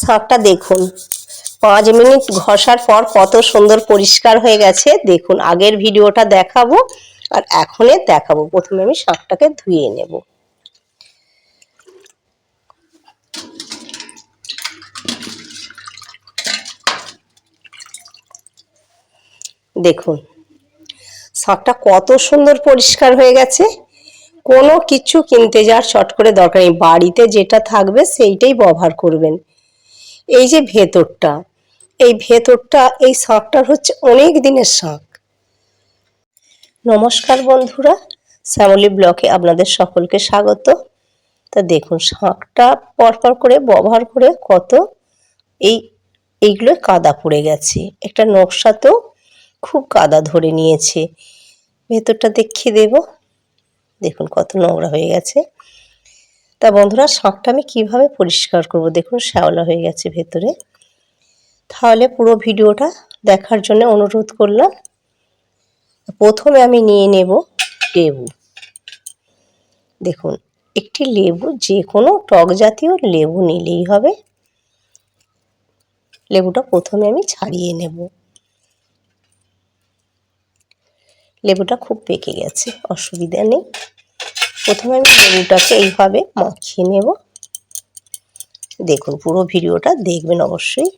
শাকটা দেখুন। পাঁচ মিনিট ঘষার পর কত সুন্দর পরিষ্কার হয়ে গেছে। দেখুন, আগের ভিডিওটা দেখাবো আর এখনের দেখাবো। প্রথমে আমি শাকটাকে ধুয়ে নেব। দেখুন, শাকটা কত সুন্দর পরিষ্কার হয়ে গেছে। কোনো কিছু কিনতে যাওয়ার চট করে দরকার নেই। বাড়িতে যেটা থাকবে সেইটাই ব্যবহার করবেন। এই যে ভেতরটা, এই ভেতরটা, এই শাকটার হচ্ছে অনেক দিনের শাক নমস্কার বন্ধুরা, শ্যামলী ব্লকে আপনাদের সকলকে স্বাগত। তা দেখুন শাকটা পরপর করে, ব্যবহার করে কত এই, এইগুলো কাদা পড়ে গেছে। একটা নকশা তো খুব কাদা ধরে নিয়েছে। ভেতরটা দেখিয়ে দেব। দেখুন কত নোংরা হয়ে গেছে। তা বন্ধুরা শাকটা আমি কীভাবে পরিষ্কার করব? দেখুন, শ্যাওলা হয়ে গেছে ভেতরে। তাহলে পুরো ভিডিওটা দেখার জন্য অনুরোধ করলাম। প্রথমে আমি নিয়ে নেব লেবু। দেখুন, একটি লেবু যে কোনো টক জাতীয় লেবু নিলেই হবে। লেবুটা প্রথমে আমি ছাড়িয়ে নেব। লেবুটা খুব পেকে গেছে, অসুবিধা নেই। প্রথমে আমি লেবুটাকে এইভাবে মাখিয়ে নেব। দেখুন, পুরো ভিডিওটা দেখবেন অবশ্যই।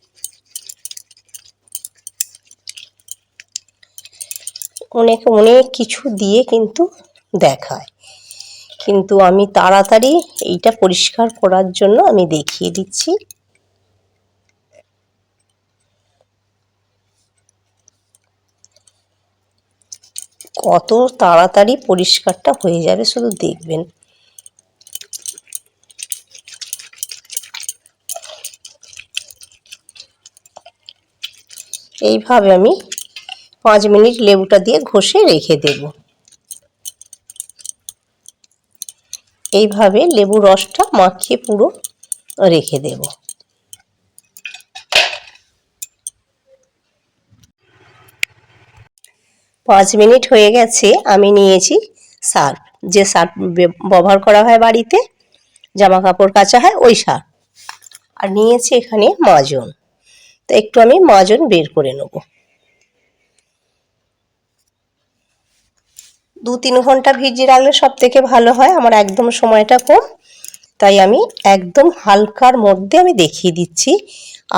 অনেক অনেক কিছু দিয়ে কিন্তু দেখায়। কিন্তু আমি তাড়াতাড়ি এইটা পরিষ্কার করার জন্য আমি দেখিয়ে দিচ্ছি। কত তাড়াতাড়ি পরিষ্কারটা হয়ে যাবে শুধু দেখবেন। এইভাবে আমি পাঁচ মিনিট লেবুটা দিয়ে ঘষে রেখে দেব। এইভাবে লেবু রসটা মাখিয়ে পুরো রেখে দেব। পাঁচ মিনিট হয়ে গেছে, আমি নিয়েছি সার্ফ যে সার্ফ ব্যবহার করা হয় বাড়িতে জামা কাপড় কাচা হয়, ওই সার্ফ আর নিয়েছি এখানে মাজন। তো একটু আমি মাজন বের করে নেব। দু তিন ঘণ্টা ভিজিয়ে রাখলে সব থেকে ভালো হয়, আমার একদম সময়টা কম। তাই আমি একদম হালকার মধ্যে আমি দেখিয়ে দিচ্ছি।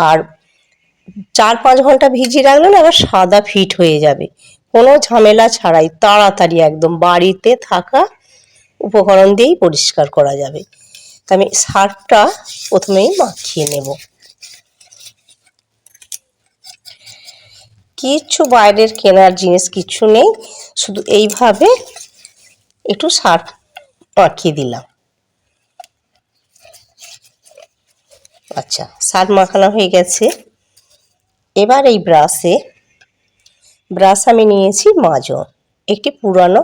আর চার পাঁচ ঘণ্টা ভিজিয়ে রাখলে না আবার সাদা ফিট হয়ে যাবে। কোনো ঝামেলা ছাড়াই তাড়াতাড়ি একদম বাড়িতে থাকা উপকরণ দিয়েই পরিষ্কার করা যাবে। তা আমি সার্ফটা প্রথমেই মাখিয়ে নেব। কিচ্ছু বাইরের কেনার জিনিস কিছু নেই, শুধু এইভাবে একটু সার্ফ মাখিয়ে দিলাম। আচ্ছা সার্ফ মাখানো হয়ে গেছে। এবার এই ব্রাশে ব্রাশ আমি নিয়েছি মাজন একটি পুরানো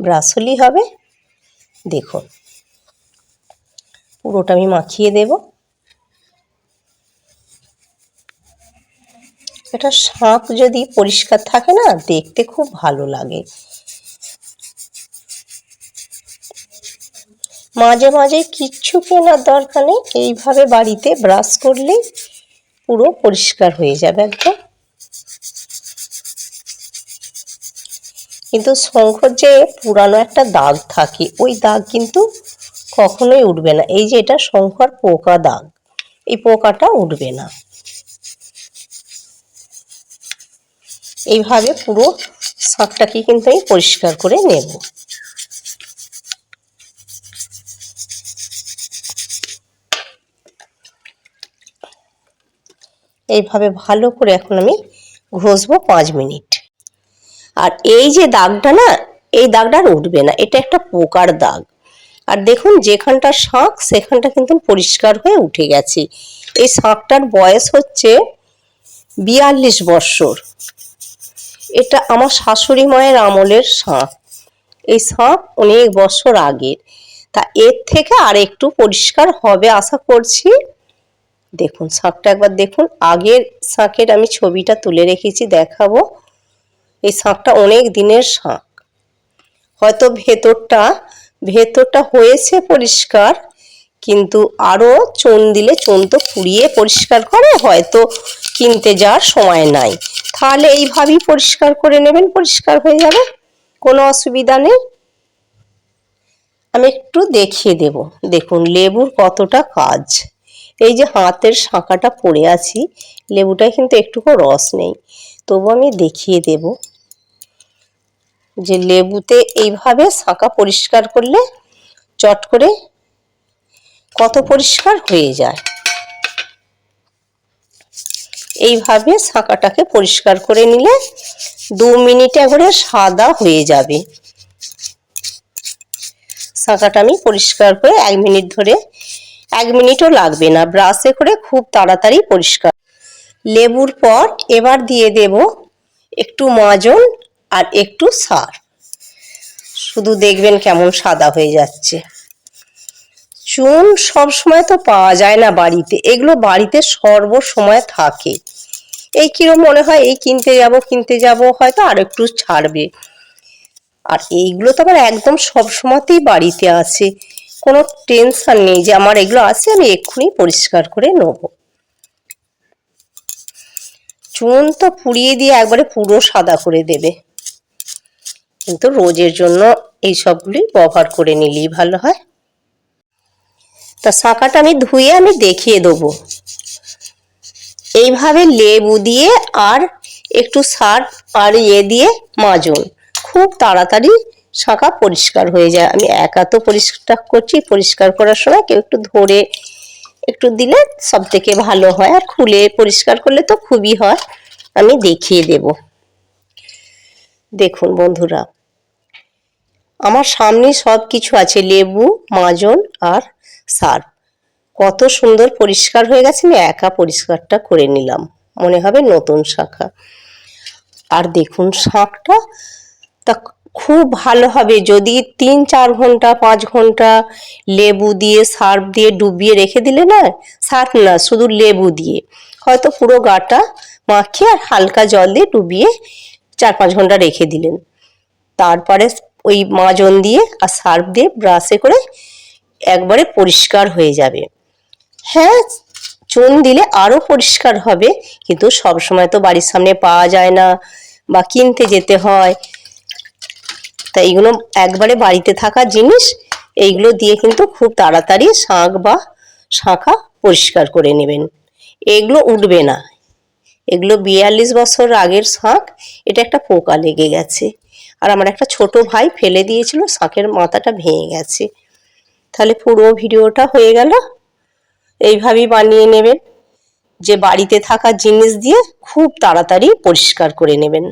ব্রাশ হলেই হবে। দেখুন পুরোটা আমি মাখিয়ে দেব। এটা শাঁখ যদি পরিষ্কার থাকে না, দেখতে খুব ভালো লাগে। মাঝে মাঝে কিচ্ছু কেনার দরকার নেই, এইভাবে বাড়িতে ব্রাশ করলেই পুরো পরিষ্কার হয়ে যাবে একদম। কিন্তু শঙ্খর যে পুরানো একটা দাগ থাকে, ওই দাগ কিন্তু কখনোই উঠবে না। এই যে এটা শঙ্খর পোকা দাগ, এই পোকাটা উঠবে না। এইভাবে পুরো শাকটাকে কিন্তু আমি পরিষ্কার করে নেব। এইভাবে ভালো করে এখন আমি ঘষবো পাঁচ মিনিট। আর এই যে দাগটা না, এই দাগটা আর উঠবে না, এটা একটা পোকার দাগ। আর দেখুন, যেখানটা শাঁখ, সেখানটা কিন্তু পরিষ্কার হয়ে উঠে গেছে। এই শাঁখটার বয়স হচ্ছে বিয়াল্লিশ বৎসর। এটা আমার শাশুড়ি মায়ের আমলের শাঁখ। এই শাঁখ অনেক বছর আগের। তা এর থেকে আর একটু পরিষ্কার হবে আশা করছি। দেখুন, শাঁখটা একবার দেখুন। আগের শাঁখের আমি ছবিটা তুলে রেখেছি, দেখাবো। এই শাঁখটা অনেক দিনের শাঁখ হয়তো ভেতরটা ভেতরটা হয়েছে পরিষ্কার, কিন্তু আরও চুন দিলে চুন তো পুড়িয়ে পরিষ্কার করে, হয়তো কিনতে যাওয়ার সময় নাই। তাহলে এইভাবেই পরিষ্কার করে নেবেন, পরিষ্কার হয়ে যাবে? কোনো অসুবিধা নেই? আমি একটু দেখিয়ে দেব। দেখুন, লেবুর কতটা কাজ। এই যে হাতের শাঁখাটা পড়ে আছি, লেবুটায় কিন্তু একটুকু রস নেই। তবু আমি দেখিয়ে দেব। যে লেবুতে এইভাবে শাঁখা পরিষ্কার করলে চট করে কত পরিষ্কার হয়ে যায়। এইভাবে শাঁখাটাকে পরিষ্কার করে নিলে দু মিনিটে একবারে সাদা হয়ে যাবে। শাঁখাটা আমি পরিষ্কার করে এক মিনিট ধরে, এক মিনিটও লাগবে না, ব্রাশে করে খুব তাড়াতাড়ি পরিষ্কার। লেবুর পর এবার দিয়ে দেব একটু মাজন আর একটু সার। শুধু দেখবেন কেমন সাদা হয়ে যাচ্ছে। চুন সব সময় তো পাওয়া যায় না বাড়িতে। এগুলো বাড়িতে সর্বসময় থাকে। এই কিরম মনে হয়, এই কিনতে যাব কিনতে যাব, হয়তো আর একটু ছাড়বে। আর এইগুলো তো আমার একদম সব সময়তেই বাড়িতে আছে। কোনো টেনশন নেই যে আমার এগুলো আছে, আমি এক্ষুনি পরিষ্কার করে নেব। চুন তো পুড়িয়ে দিয়ে একবারে পুরো সাদা করে দেবে। কিন্তু রোজের জন্য এই সবগুলি ব্যবহার করে নিলেই ভালো হয়। তা শাঁখাটা আমি ধুয়ে আমি দেখিয়ে দেবো। এইভাবে লেবু দিয়ে আর একটু সার আর ইয়ে দিয়ে মাজন। খুব তাড়াতাড়ি শাঁখা পরিষ্কার হয়ে যায়। আমি একা তো পরিষ্কার করছি, পরিষ্কার করার সময় কেউ একটু ধরে একটু দিলে সব থেকে ভালো হয়। আর খুলে পরিষ্কার করলে তো খুবই হয়। আমি দেখিয়ে দেব। দেখুন বন্ধুরা, আমার সামনে সব কিছু আছে, লেবু, মাজন আর সার কত সুন্দর পরিষ্কার হয়ে গেছে, আমি একা পরিষ্কারটা করে নিলাম, মনে হবে নতুন শাখা। আর দেখুন শাকটা তা খুব ভালো হবে, যদি তিন চার ঘণ্টা, পাঁচ ঘণ্টা লেবু দিয়ে, সার্ফ দিয়ে ডুবিয়ে রেখে দিলে না, সার্ফ না, শুধু লেবু দিয়ে। হয়তো পুরো গাটা মাখিয়ে আর হালকা জল দিয়ে ডুবিয়ে চার পাঁচ ঘণ্টা রেখে দিলেন। তারপরে ওই মাজন দিয়ে আর সার্ফ দিয়ে ব্রাশে করে একবারে পরিষ্কার হয়ে যাবে। হ্যাঁ চুন দিলে আরও পরিষ্কার হবে, কিন্তু সব সময় তো বাড়ির সামনে পাওয়া যায় না বা কিনতে যেতে হয়। তা এইগুলো একবারে বাড়িতে থাকা জিনিস, এইগুলো দিয়ে কিন্তু খুব তাড়াতাড়ি শাঁখ বা শাঁখা পরিষ্কার করে নেবেন। এগুলো উঠবে না এগুলো বিয়াল্লিশ বছর আগের শাঁখ, এটা একটা পোকা লেগে গেছে। আর আমার একটা ছোট ভাই ফেলে দিয়েছিল, শাঁখের মাথাটা ভেঙে গেছে। তাহলে পুরো ভিডিওটা হয়ে গেল। এইভাবেই বানিয়ে নেবেন। যে বাড়িতে থাকা জিনিস দিয়ে খুব তাড়াতাড়ি পরিষ্কার করে নেবেন।